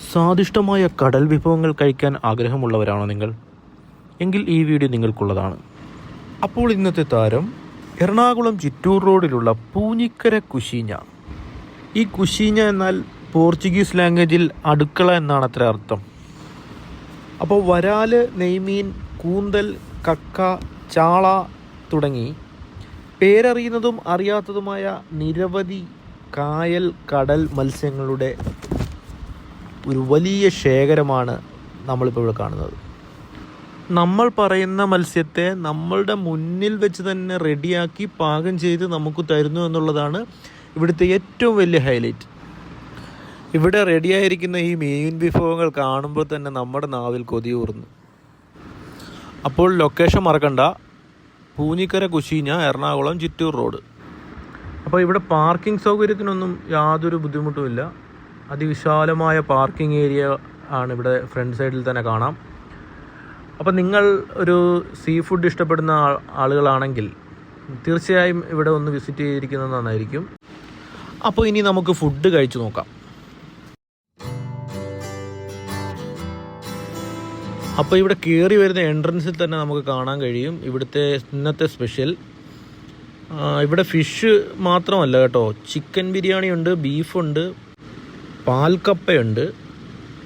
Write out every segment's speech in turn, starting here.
സ്വാദിഷ്ടമായ കടൽ വിഭവങ്ങൾ കഴിക്കാൻ ആഗ്രഹമുള്ളവരാണോ നിങ്ങൾ? എങ്കിൽ ഈ വീഡിയോ നിങ്ങൾക്കുള്ളതാണ്. അപ്പോൾ ഇന്നത്തെ താരം എറണാകുളം ചിറ്റൂർ റോഡിലുള്ള പൂഞ്ഞിക്കര കുശീഞ്ഞ. ഈ കുശീഞ്ഞ എന്നാൽ പോർച്ചുഗീസ് ലാംഗ്വേജിൽ അടുക്കള എന്നാണ് അത്ര അർത്ഥം. അപ്പോൾ വരാൽ നെയ്മീൻ കൂന്തൽ കക്ക ചാള തുടങ്ങി പേരറിയുന്നതും അറിയാത്തതുമായ നിരവധി കായൽ കടൽ മത്സ്യങ്ങളുടെ ഒരു വലിയ ശേഖരമാണ് നമ്മളിപ്പോൾ ഇവിടെ കാണുന്നത്. നമ്മൾ പറയുന്ന മത്സ്യത്തെ നമ്മളുടെ മുന്നിൽ വെച്ച് തന്നെ റെഡിയാക്കി പാകം ചെയ്ത് നമുക്ക് തരുന്നു എന്നുള്ളതാണ് ഇവിടുത്തെ ഏറ്റവും വലിയ ഹൈലൈറ്റ്. ഇവിടെ റെഡിയായിരിക്കുന്ന ഈ മീൻ വിഭവങ്ങൾ കാണുമ്പോൾ തന്നെ നമ്മുടെ നാവിൽ കൊതിയൂറുന്നു അപ്പോൾ ലൊക്കേഷൻ മറക്കണ്ട. പൂഞ്ഞിക്കര കുശീഞ്ഞ എറണാകുളം ചിറ്റൂർ റോഡ്. അപ്പോൾ ഇവിടെ പാർക്കിംഗ് സൗകര്യത്തിനൊന്നും യാതൊരു ബുദ്ധിമുട്ടുമില്ല. അതിവിശാലമായ പാർക്കിംഗ് ഏരിയ ആണ് ഇവിടെ ഫ്രണ്ട് സൈഡിൽ തന്നെ കാണാം. അപ്പം നിങ്ങൾ ഒരു സീ ഫുഡ് ഇഷ്ടപ്പെടുന്ന ആളുകളാണെങ്കിൽ തീർച്ചയായും ഇവിടെ ഒന്ന് വിസിറ്റ് ചെയ്തിരിക്കുന്നത് നന്നായിരിക്കും. അപ്പോൾ ഇനി നമുക്ക് ഫുഡ് കഴിച്ചു നോക്കാം. അപ്പോൾ ഇവിടെ കയറി വരുന്ന എൻട്രൻസിൽ തന്നെ നമുക്ക് കാണാൻ കഴിയും. ഇവിടുത്തെ ഇന്നത്തെ സ്പെഷ്യൽ ഇവിടെ ഫിഷ് മാത്രമല്ല കേട്ടോ. ചിക്കൻ ബിരിയാണി ഉണ്ട് ബീഫുണ്ട് പാൽക്കപ്പയുണ്ട്.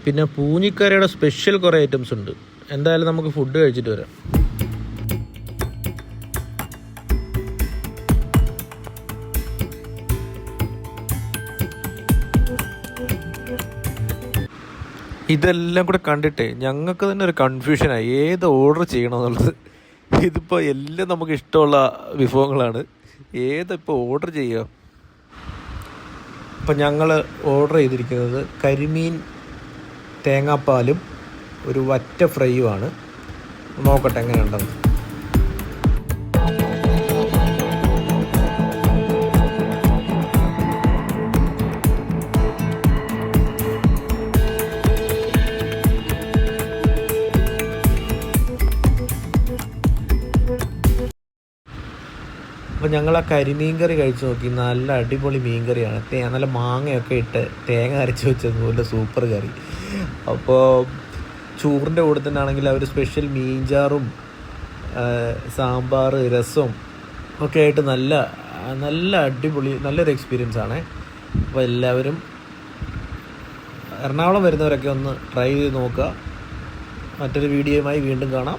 പിന്നെ പൂഞ്ഞിക്കരയുടെ സ്പെഷ്യൽ കുറേ ഐറ്റംസ് ഉണ്ട്. എന്തായാലും നമുക്ക് ഫുഡ് കഴിച്ചിട്ട് വരാം. ഇതെല്ലാം കൂടെ കണ്ടിട്ട് ഞങ്ങൾക്ക് തന്നെ ഒരു കൺഫ്യൂഷനായി ഏത് ഓർഡർ ചെയ്യണമെന്നുള്ളത്. ഇതിപ്പോൾ എല്ലാം നമുക്ക് ഇഷ്ടമുള്ള വിഭവങ്ങളാണ്. ഏതിപ്പോൾ ഓർഡർ ചെയ്യുക? അപ്പം ഞങ്ങൾ ഓർഡർ ചെയ്തിരിക്കുന്നത് കരിമീൻ തേങ്ങാപ്പാലും ഒരു വറ്റ ഫ്രൈയുമാണ്. നോക്കട്ടെ എങ്ങനെയുണ്ടെന്ന്. അപ്പോൾ ഞങ്ങൾ ആ കരിമീൻ കറി കഴിച്ചു നോക്കി. നല്ല അടിപൊളി മീൻ കറിയാണ് തേ നല്ല മാങ്ങയൊക്കെ ഇട്ട് തേങ്ങ അരച്ച് വെച്ചതുപോലെ സൂപ്പർ കറി. അപ്പോൾ ചോറിന്റെ കൂടെ തന്നെ ആണെങ്കിൽ അവർ സ്പെഷ്യൽ മീൻചാറും സാമ്പാർ രസം ഒക്കെ ആയിട്ട് നല്ല നല്ല അടിപൊളി നല്ലൊരു എക്സ്പീരിയൻസ് ആണ്. അപ്പോൾ എല്ലാവരും എറണാകുളം വരുന്നവരൊക്കെ ഒന്ന് ട്രൈ ചെയ്ത് നോക്കുക. മറ്റൊരു വീഡിയോയുമായി വീണ്ടും കാണാം.